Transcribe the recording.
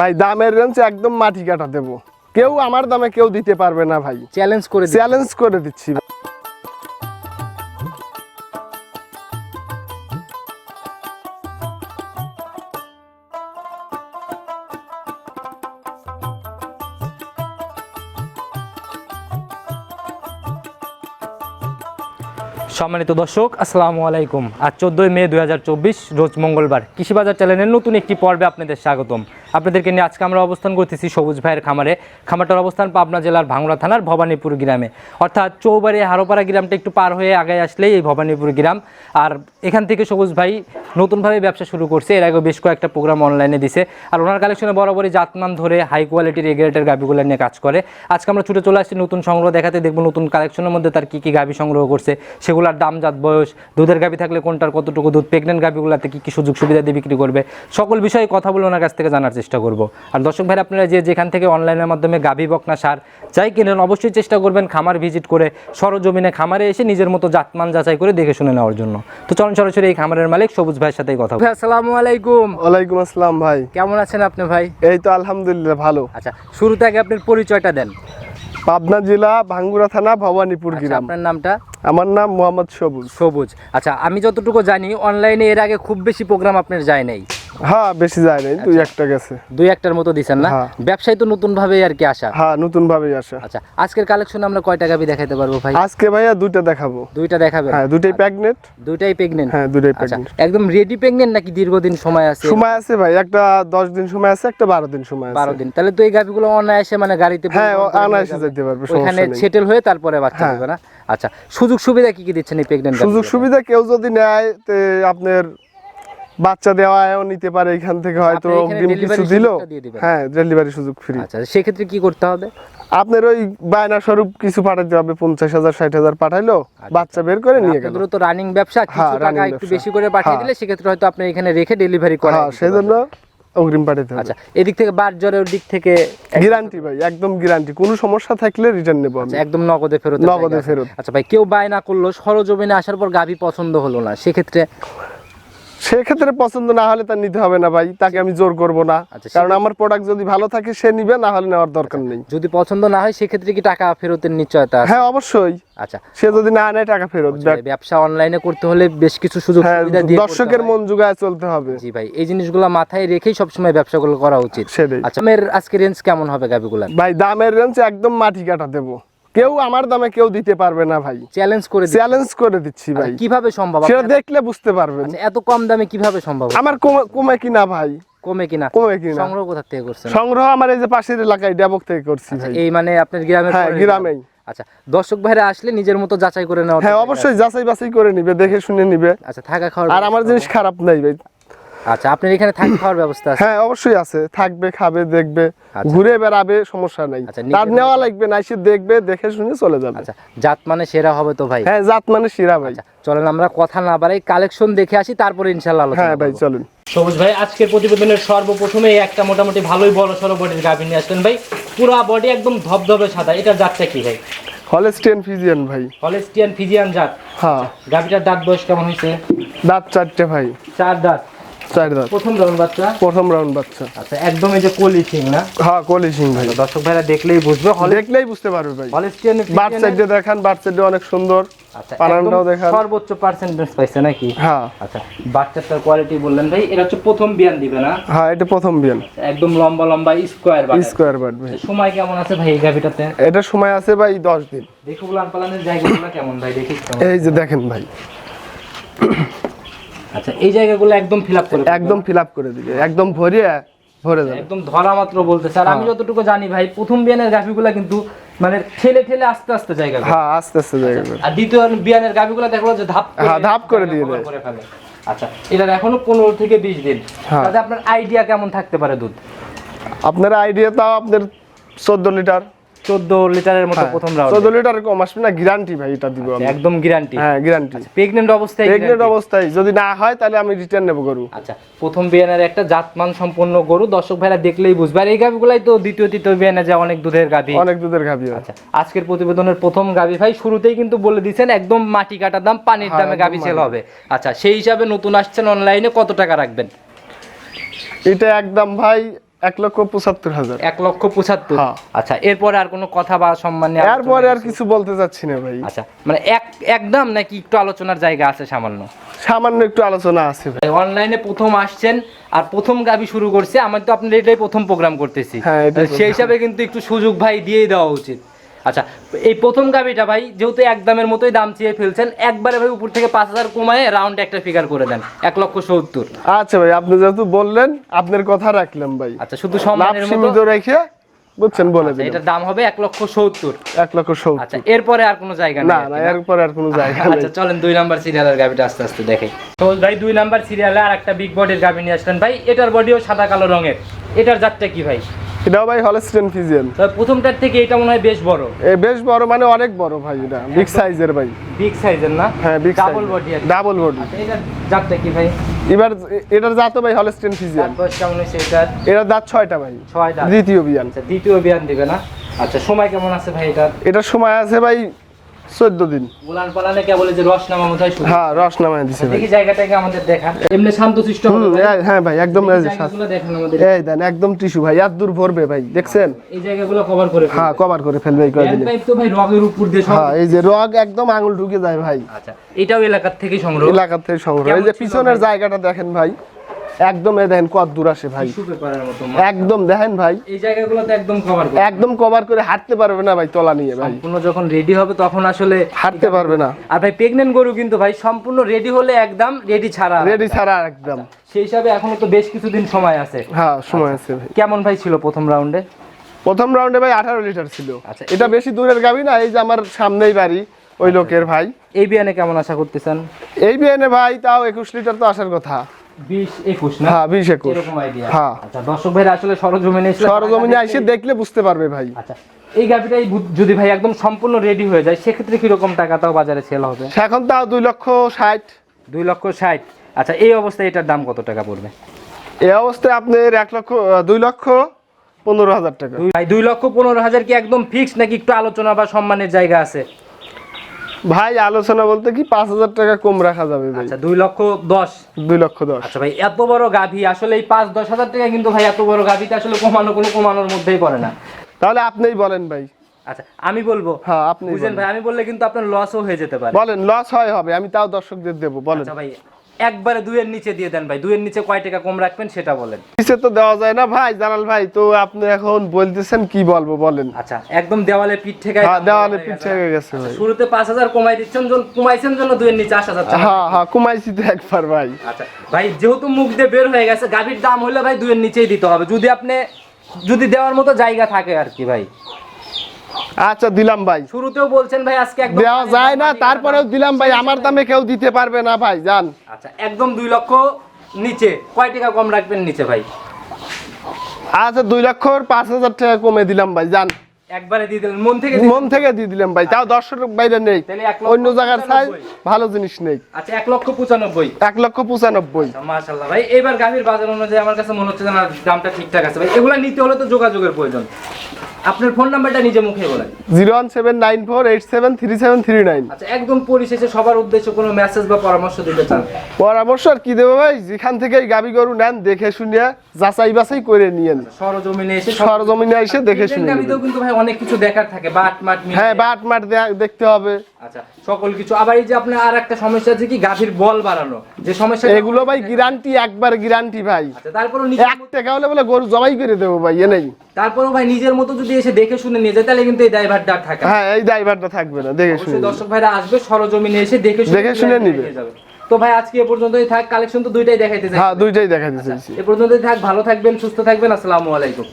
ভাই দামের রেঞ্জ একদম মাটি কাটা দেবো। কেউ আমার দামে কেউ দিতে পারবে না ভাই। চ্যালেঞ্জ করে চ্যালেঞ্জ করে দিচ্ছি সম্মানিত দর্শক আসসালামু আলাইকুম। আজ চোদ্দোই মে দুই হাজার চব্বিশ রোজ মঙ্গলবার। কৃষিবাজার চ্যানেলের নতুন একটি পর্বে আপনাদের স্বাগতম। আপনাদেরকে নিয়ে আজকে আমরা অবস্থান করতেছি সবুজ ভাইয়ের খামারে। খামারটার অবস্থান পাবনা জেলার ভাঙড়া থানার ভবানীপুর গ্রামে। অর্থাৎ চৌবাড়ি হারোপাড়া গ্রামটা একটু পার হয়ে আগে আসলেই এই ভবানীপুর গ্রাম। আর এখান থেকে সবুজ ভাই নতুনভাবে ব্যবসা শুরু করছে। এর আগে বেশ কয়েকটা প্রোগ্রাম অনলাইনে দিছে। আর ওনার কালেকশনে বরাবরই জাতমান ধরে হাই কোয়ালিটির এগ্রেটের গাভিগুলো নিয়ে কাজ করে। আজকে আমরা ছুটে চলে আসছি নতুন সংগ্রহ দেখাতে। দেখব নতুন কালেকশনের মধ্যে তার কী কী গাভি সংগ্রহ করছে। সেগুলোর দাম, জাত, বয়স, দুধের গাভি থাকলে কোনটার কতটুকু দুধ প্রেগনেন্ট গাভিগুলোতে কী কী সুযোগ সুবিধা দিয়ে বিক্রি করবে। সকল বিষয়ে কথা বলে ওনার কাছ থেকে জানার করব। আর দর্শক ভাই আপনারা যে যেখান থেকে অনলাইনের মাধ্যমে গাভি বকনা সার যাই কিনেন অবশ্যই চেষ্টা করবেন খামার ভিজিট করে সরজমিনে খামারে এসে নিজের মতো জাতমান যাচাই করে দেখে শুনে নেওয়ার জন্য। তো চলুন সরাসরি এই খামারের মালিক সবুজ ভাইয়ের সাথেই কথা বলি। ভাই আসসালামু আলাইকুম। ওয়ালাইকুম আসসালাম ভাই। কেমন আছেন আপনি ভাই? এই তো আলহামদুলিল্লাহ ভালো। আচ্ছা শুরুতে আগে আপনার পরিচয়টা দেন। পাবনা জেলা ভাঙ্গুরা থানা ভবানীপুর আচ্ছা, গ্রাম। আপনার নামটা? আমার নাম মোহাম্মদ সবুজ। সবুজ। আচ্ছা আমি যতটুকু জানি অনলাইনে এর আগে খুব বেশি প্রোগ্রাম আপনার যায় নাই। হ্যাঁ বেশি যায় নাই দুই একটা গেছে। দুই একটার মতো দিছেন না? হ্যাঁ। ব্যবসায় তো নতুন ভাবে আর কি আসা। হ্যাঁ নতুন ভাবেই আসা। আচ্ছা আজকের কালেকশন আমরা কয়টা গাবি দেখাতে পারব ভাই? আজকে ভাইয়া দুইটা দেখাবো। দুইটা দেখাবেন? হ্যাঁ দুইটাই প্যাগনেট দুইটাই প্রেগনেন্ট হ্যাঁ দুইটাই আচ্ছা প্যাগনেট একদম রেডি প্রেগনেন্ট নাকি দীর্ঘদিন সময় আছে? সময় আছে ভাই একটা দশ দিন সময় আছে একটা বারো দিন সময় বারো আছে দিন। তাহলে তো এই গাভিগুলো অনায়াসে মানে গাড়িতে হ্যাঁ যাবে। যেতে পারবে নেই। সেটেল হয়ে তারপরে বাচ্চা হ্যাঁ। হবে না? আচ্ছা সুযোগ সুবিধা কি কি দিচ্ছেন এই প্রেগনেন্ট সুযোগ সুবিধা কেউ যদি নেয় তে আপনার বাচ্চা দেওয়াও নিতে পারে এখান থেকে হয়তো অগ্রিম কিছু দিল। হ্যাঁ ডেলিভারি সুযোগ ফ্রি আচ্ছা সেক্ষেত্রে কি করতে হবে? আপনার ওই বায়না স্বরূপ কিছু পাঠাতে হবে পঞ্চাশ হাজার ষাট হাজার পাঠাইলো বাচ্চা বের করে নিয়ে গেল। তো রানিং ব্যবসা কিছু হ্যাঁ, টাকা একটু বেশি করে পাঠিয়ে হ্যাঁ। দিলে সেক্ষেত্রে হয়তো আপনি এখানে রেখে ডেলিভারি হ্যাঁ সেজন্য অগ্রিম পাঠাতে হবে। আচ্ছা এদিক থেকে বার জ্বরের দিক থেকে গ্যারান্টি ভাই একদম গ্যারান্টি কোনো সমস্যা থাকলে রিটার্ন নেব আমি। আচ্ছা, একদম নগদে ফেরত নগদে ফেরত। আচ্ছা ভাই কেউ বায়না করল সরজমিনে আসার পর গাভি পছন্দ হলো না সেক্ষেত্রে সেক্ষেত্রে পছন্দ না হলে তার নিতে হবে না ভাই তাকে আমি জোর করব না। আচ্ছা, কারণ আমার প্রোডাক্ট যদি ভালো থাকে সে নিবে না হলে নেওয়ার দরকার নেই। যদি পছন্দ না হয় সেক্ষেত্রে কি টাকা ফেরতের নিশ্চয়তা হ্যাঁ অবশ্যই। আচ্ছা। সে যদি না নেয় টাকা ফেরত ব্যবসা অনলাইনে করতে হলে বেশ কিছু সুযোগ হ্যাঁ সুবিধা দিয়ে দর্শকের মন জুগায় চলতে হবে। জি ভাই এই জিনিসগুলো মাথায় রেখেই সবসময় ব্যবসাগুলো করা উচিত। সেটাই। আচ্ছা আজকে রেঞ্জ কেমন হবে গাভিগুলার? ভাই দামের রেঞ্জ একদম মাটি কাটা দেবো। কেউ আমার দামে কেউ দিতে পারবে না ভাই। চ্যালেঞ্জ করে চ্যালেঞ্জ করে দিচ্ছি ভাই। আচ্ছা, কীভাবে সম্ভব সেটা দেখলে বুঝতে পারবেন। আচ্ছা, এত কম দামে কীভাবে সম্ভব? আমার কমে- কিনা ভাই। কমে কিনা? কমে কিনা। সংগ্রহ কোথা থেকে করছেন? সংগ্রহ আমার এই যে পাশের এলাকায় ডেবক থেকে করছি এই মানে আপনার গ্রামের হ্যাঁ গ্রামেই। আচ্ছা দর্শক ভাইরা আসলে নিজের মতো যাচাই করে নেওয়া হ্যাঁ অবশ্যই যাচাই বাছাই করে নিবে দেখে শুনে নিবে। আচ্ছা থাকা খাওয়ার আর আমার জিনিস খারাপ নাই ভাই। আচ্ছা আপনার এখানে থাকা খাওয়ার ব্যবস্থা আছে? হ্যাঁ অবশ্যই আছে। থাকবে খাবে দেখবে আচ্ছা। ঘুরে বেড়াবে সমস্যা নাই। আচ্ছা, তার নেওয়া লাগবে না এসে দেখবে দেখে শুনে চলে যাবে। আচ্ছা জাত মানে সেরা হবে তো ভাই? হ্যাঁ জাত মানে সেরা ভাই। আচ্ছা চলেন আমরা কথা না বাড়াই কালেকশন দেখে আসি তারপরে ইনশাল্লাহ আলোচনা হ্যাঁ ভাই চলুন। সবুজ ভাই আজকের প্রতিবেদনের সর্বপ্রথমে একটা মোটামুটি ভালোই বড় সড়ো বডির গাভী নিয়ে আসলেন ভাই। পুরা বডি একদম ধবধবে সাদা এটা জাতটা কি ভাই? হলেস্টিয়ান ফিজিয়ান ভাই। হলেস্টিয়ান ফিজিয়ান জাত। হ্যাঁ। গাভীটার দাঁত বয়স কেমন হয়েছে? দাঁত চারটে ভাই। চার দাঁত। চার দাঁত। প্রথম রাউন্ড বাচ্চা? প্রথম রাউন্ড বাচ্চা। আচ্ছা একদম এই যে কলি সিং না? হ্যাঁ কলি সিং ভাই। দর্শক ভাইরা দেখলেই বুঝবে। হলে দেখলেই বুঝতে পারবে ভাই। হলেস্টিয়ান বাট সাইডে দেখান বাট সাইডে অনেক সুন্দর। আচ্ছা পানানটাও একদম দেখান। সর্বোচ্চ পার্সেন্টেজ পাইছে নাকি? হ্যাঁ। আচ্ছা বাচ্চাটার কোয়ালিটি বললেন ভাই এটা হচ্ছে প্রথম বিয়ান দিবে না? হ্যাঁ এটা প্রথম বিয়ান। একদম লম্বা লম্বা স্কোয়ার বাট স্কোয়ার বাট ভাই। সময় কেমন আছে ভাই এই গাভিটাতে? এটা সময় আছে ভাই দশ দিন। দেখো উলান পালানের জায়গাগুলো কেমন ভাই দেখি এই যে দেখেন ভাই। আচ্ছা এই জায়গাগুলো একদম ফিল আপ করে একদম ফিল আপ করে দিবে একদম ভরিয়ে ভরে যাবে একদম ধরা মাত্র বলতে স্যার হ্যাঁ। আমি যতটুকু জানি ভাই প্রথম বিয়ানের গাভিগুলো কিন্তু মানে ঠেলে ঠেলে আস্তে আস্তে জায়গা হ্যাঁ আস্তে আস্তে জায়গা আর দ্বিতীয় বিয়ানের গাভিগুলো দেখল যে ধাপ হ্যাঁ, ধাপ করে দিয়ে দেয়। করে ফেলে। আচ্ছা এটার এখনও পনেরো থেকে বিশ দিন হ্যাঁ। তাতে আপনার আইডিয়া কেমন থাকতে পারে দুধ আপনার আইডিয়া তাও আপনার চোদ্দ লিটার চোদ্দ লিটারের মতো প্রথম রাউন্ড চোদ্দ লিটার কম আসবে না গ্যারান্টি ভাই এটা দিব আমি। একদম গ্যারান্টি হ্যাঁ গ্যারান্টি প্রেগনেন্ট অবস্থায় প্রেগনেন্ট guarantee? অবস্থায় যদি না হয় তাহলে আমি রিটার্ন নেব গরু। আচ্ছা প্রথম বিয়ানের একটা জাতমান সম্পন্ন গরু দর্শক ভাইরা দেখলেই বুঝবে। আর এই গাভিগুলাই তো দ্বিতীয় তৃতীয় বিয়ানে যে অনেক দুধের গাভি। অনেক দুধের গাভি হয়। আচ্ছা আজকের প্রতিবেদনের প্রথম গাভি ভাই শুরুতেই কিন্তু বলে দিচ্ছেন একদম মাটি কাটা দাম পানির হ্যাঁ, দামে গাভি সেল হবে। আচ্ছা সেই হিসাবে নতুন আসছেন অনলাইনে কত টাকা রাখবেন? এটা একদম ভাই এক লক্ষ পঁচাত্তর হাজার। এক লক্ষ পঁচাত্তর? হ্যাঁ। আচ্ছা এরপরে আর কোনো কথা বা সম্মান এরপরে আর কিছু? কিছু বলতে চাচ্ছি না ভাই। আচ্ছা মানে এক একদম নাকি একটু আলোচনার জায়গা আছে সামান্য? সামান্য একটু আলোচনা আছে ভাই। অনলাইনে প্রথম আসছেন আর প্রথম গাবি শুরু করছে আমার তো আপনার এটাই প্রথম প্রোগ্রাম করতেছি। হ্যাঁ, সেই হিসাবে কিন্তু একটু সুযোগ ভাই দিয়ে দেওয়া উচিত। আচ্ছা এই প্রথম গাবিটা ভাই যেহেতু এক দামের মতোই দাম চেয়ে ফেলছেন একবারে ভাই উপর থেকে পাঁচ হাজার কমায় রাউন্ড একটা ফিগার করে দেন এক লক্ষ সত্তর। আচ্ছা ভাই আপনি যেহেতু বললেন আপনার কথা রাখলাম ভাই। আচ্ছা শুধু সম্মানের মতো রেখে বুঝছেন বলে আচ্ছা, দিলাম। এটার দাম হবে এক লক্ষ সত্তর। এক লক্ষ সত্তর। আচ্ছা এরপরে আর কোনো জায়গা না না? এরপরে আর কোনো জায়গা আচ্ছা চলেন দুই নাম্বার সিরিয়ালের গাবিটা আস্তে আস্তে দেখে। তো ভাই দুই নাম্বার সিরিয়ালে আর একটা বিগ বডির গাবি নিয়ে আসলেন ভাই এটার বডিও সাদা কালো রঙের। এটার জাতটা কি ভাই? এটাও ভাই হলস্টেন ফিজিয়ান স্যার প্রথমটার থেকে এটা মনে হয় বেশ বড়। এ বেশ বড় মানে অনেক বড় ভাই এটা। বিগ সাইজের ভাই। বিগ সাইজের না? হ্যাঁ big double body double body এটার জাতটা কি ভাই? এবার এটার জাত ভাই হলস্টেন ফিজিয়ান বয়স কেমন হয়েছে এটার? এটার দাঁত ছয়টা ভাই। ছয় দাঁত। দ্বিতীয় বিয়ান। আচ্ছা দ্বিতীয় বিয়ান দিবে না? আচ্ছা সময় কেমন আছে ভাই এটার? এটার সময় আছে ভাই চোদ্দ দিন। গোলান পালানে কে যে রস নামা মতো হ্যাঁ রস নামায় দিছে দেখি জায়গাটাকে আমাদের দেখান এমনি শান্তশিষ্ট হবে হুম, ভাই। এই- হ্যাঁ ভাই একদম এই দেখান আমাদের। দেন একদম টিস্যু ভাই এত দূর ভরবে ভাই দেখছেন? এই জায়গাগুলো কভার করে হ্যাঁ কভার করে ফেলবে এই ফ্যান তো ভাই রগের উপর দিয়ে হ্যাঁ এই যে রগ একদম আঙুল ঢুকে যায় ভাই। আচ্ছা এটাও এলাকার থেকে সংগ্রহ। এলাকার থেকে সংগ্রহ। এই যে পিছনের জায়গাটা দেখেন ভাই। একদম এই দেখেন কত দূর আসে ভাই। একদম দেখেন ভাই। এই জায়গাগুলোতে একদম কভার করে। একদম কভার করে হাঁটতে পারবে না ভাই তলা নিয়ে ভাই। সম্পূর্ণ যখন রেডি হবে তখন আসলে হাঁটতে পারবে না। আর ভাই প্রেগনেন্ট গরু কিন্তু ভাই সম্পূর্ণ রেডি হলে একদম রেডি ছাড়া রেডি ছাড়া একদম। সেই হিসাবে এখনও তো বেশ কিছুদিন সময় আছে। হ্যাঁ সময় আছে ভাই। কেমন ভাই ছিল প্রথম রাউন্ডে প্রথম রাউন্ডে ভাই আঠারো লিটার ছিল। আচ্ছা, এটা বেশি দূরের গাবি না এই যে আমার সামনেই বাড়ি ওই লোকের ভাই। এই বিয়ানে কেমন আশা করতেছেন? এই বিয়ানে ভাই তাও একুশ লিটার তো আসার কথা। হ্যাঁ বিশ একুশ। হ্যাঁ। আচ্ছা দর্শক ভাইরা আসলে সরজমিনে এসে সরজমিনে এসে দেখলে বুঝতে পারবে ভাই। আচ্ছা এই গাভিটাই যদি ভাই একদম সম্পূর্ণ রেডি হয়ে যায় সেক্ষেত্রে কীরকম টাকা তাও বাজারে সেল হবে? এখন তাও দুই লক্ষ ষাট। দুই লক্ষ ষাট। আচ্ছা এই অবস্থায় এটার দাম কত টাকা পড়বে? এই অবস্থায় আপনার এক লক্ষ দুই লক্ষ পনেরো হাজার টাকা। ভাই দুই লক্ষ পনেরো হাজার কি একদম ফিক্স নাকি একটু আলোচনা বা সম্মানের জায়গা আছে? ভাই আলোচনা বলতে কি পাঁচ হাজার টাকা কম রাখা যাবে আচ্ছা দুই লক্ষ দশ। দুই লক্ষ দশ। আচ্ছা ভাই এত বড় গাভী আসলে এই পাঁচ দশ হাজার টাকা কিন্তু ভাই এত বড় গাভীতে আসলে কমানো কোনো কমানোর মধ্যেই পড়ে না। তাহলে আপনিই বলেন ভাই। আচ্ছা আমি বলব। হ্যাঁ আপনি বুঝেন ভাই আমি বললে কিন্তু আপনার লসও হয়ে যেতে পারে। বলেন লস হয় হবে আমি তাও দর্শকদের দেবো বলেন। আচ্ছা ভাই একবারে দুইয়ের নিচে দিয়ে দেন ভাই। দুইয়ের নিচে কয় টাকা কম রাখবেন সেটা বলেন। নিচে তো দেওয়া যায় না ভাই জানাল ভাই তো আপনি এখন বলতেছেন কি বলব বলেন। আচ্ছা একদম দেওয়ালে পিঠ থেকে হ্যাঁ দেওয়ালে পিঠ থেকে গেছে ভাই। শুরুতে পাঁচ হাজার কমাই দিচ্ছেন যখন কমাইছেন জন্য দুইয়ের নিচে হাজার টাকা। হ্যাঁ হ্যাঁ কুমাইছি তো একবার ভাই। আচ্ছা ভাই যেহেতু মুখ দিয়ে বের হয়ে গেছে গাভীর দাম হলে ভাই দুইয়ের নিচেই দিতে হবে। যদি আপনি যদি দেওয়ার মতো জায়গা থাকে আর কি ভাই। আচ্ছা দিলাম ভাই। শুরুতেও বলছেন ভাই আজকে একদম দেওয়া যায় না তারপরেও দিলাম ভাই আমার দামে কেউ দিতে পারবে না ভাই জান আচ্ছা একদম দুই লক্ষ নিচে। কয় টাকা কম রাখবেন নিচে ভাই? আচ্ছা দুই লক্ষর পাঁচ হাজার টাকা কমে দিলাম ভাই জান একবারে দিয়ে দিলেন মন থেকে মন থেকে দিয়ে দিলাম ভাই তাও দর্শক বাইরে নেই লক্ষ অন্য জায়গার চাই ভালো জিনিস নেই। আচ্ছা এক লক্ষ পঁচানব্বই। এক লক্ষ পঁচানব্বই। মাশাল্লাহ ভাই এবার গাভীর বাজার অনুযায়ী আমার কাছে মনে হচ্ছে যে না দামটা ঠিকঠাক আছে ভাই এগুলা নিতে হলে তো যোগাযোগের প্রয়োজন। আপনার ফোন নাম্বারটা নিজে মুখে বলেন। Zero one seven nine four eight seven three seven three nine. আচ্ছা একদম পরিশেষে সবার উদ্দেশ্যে কোনো মেসেজ বা পরামর্শ দিতে চান? পরামর্শ আর কি দেবো ভাই? যেখান থেকে গাবি গরু নেন দেখে শুনে যাচাই বাছাই করে নিয়েন সরজমিনে এসে সরজমিনে এসে দেখে শুনে। কিন্তু ভাই অনেক কিছু দেখার থাকে বাট মাট হ্যাঁ বাট মাট দেখতে হবে। আচ্ছা সকল কিছু। আবার এই যে আপনার আর একটা সমস্যা আছে কি? গাভীর বল বাড়ানো। যে সমস্যা এগুলো ভাই গ্যারান্টি একবার গ্যারান্টি ভাই। আচ্ছা তারপরও এক টাকা হলে বলে গরু জবাই করে দেবো ভাই এ নেই। তারপরও ভাই নিজের মতো যদি এসে দেখে শুনে নিয়ে যায় তাহলে কিন্তু এই ড্রাইভারটা থাকে হ্যাঁ এই ড্রাইভারটা থাকবে না দেখে শুনে দর্শক ভাইরা আসবে সরজমিনে এসে দেখে দেখে শুনে নিবে। তো ভাই আজকে এ পর্যন্তই থাক কালেকশন তো দুইটাই দেখাইতে চাই হ্যাঁ দুইটাই দেখাইতে চাই এ পর্যন্তই থাক ভালো থাকবেন সুস্থ থাকবেন আসসালামু আলাইকুম।